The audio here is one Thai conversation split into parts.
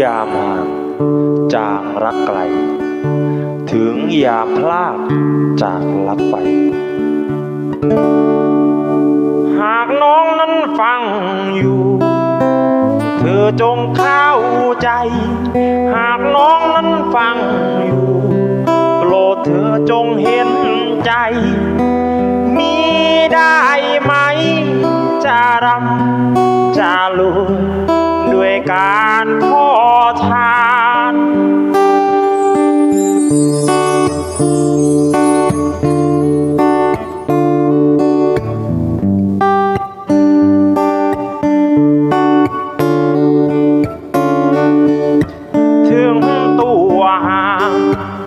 ยามห่างจากรักไกล ถึงยามพลาดจากลักไป หากน้องนั้นฟังอยู่ เธอจงเข้าใจ หากน้องนั้นฟังอยู่โปรดเธอจงเห็น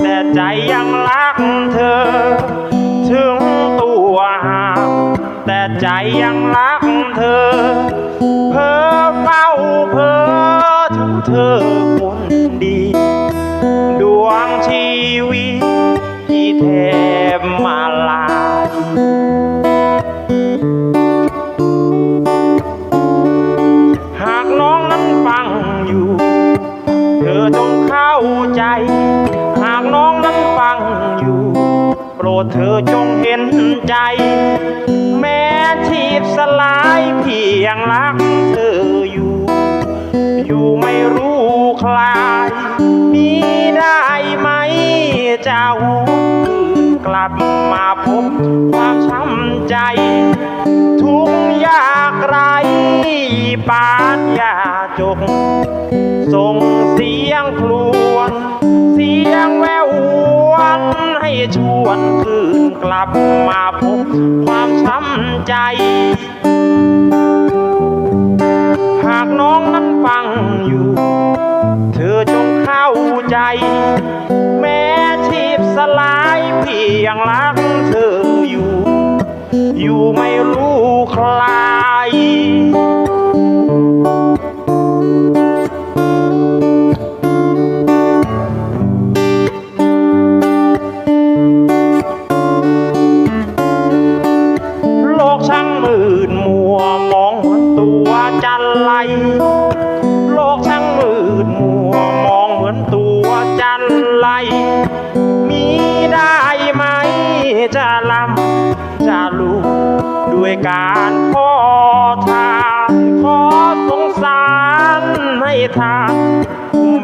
แต่ใจยังรักเธอ ถึงตัวห่างแต่ใจยังรักเธอ เพ้อเฝ้าเพ้อถึงเธอคนดี ดวงชีวิตที่แทบมาลายหากน้องนั้นฟังอยู่ เธอจงเข้าใจ ดเธอจงเห็นใจ แม้ชีพสลายพี่ยังรักเธออยู่ อยู่ไม่รู้คลาย มีได้ไหมเจ้ากลับมาพบความช้ำใจ ทุกยากไรปานยาจกส่งเสียงครวญเสียง ชวนคืนกลับมาพบความช้ำใจ หากน้องนั้นฟังอยู่ เธอจงเข้าใจ แม้ชีพสลายพี่ยังรักเธออยู่ อยู่ไม่ ไรโลกช่างมืดมัวมองเหมือนตัวจันไรมีได้ไหมจะลำจะลูด้วยการขอทานขอสงสารให้ทาน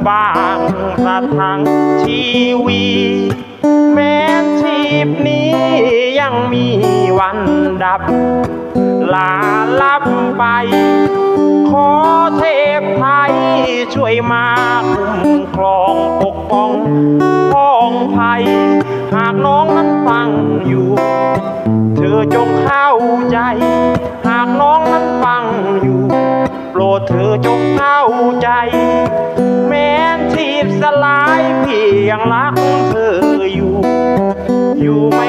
บางประทังชีวีแม้ชีพนี้ยังมีวันดับลาลับไป เทพไทยช่วยมาคุ้มครองปกป้องพ้องภัย หากน้องนั้นฟังอยู่ เธอจงเข้าใจ หากน้องนั้นฟังอยู่ โปรดเธอจงเข้าใจ แม้ชีพสลายเพียงรักเธออยู่ อยู่ไม่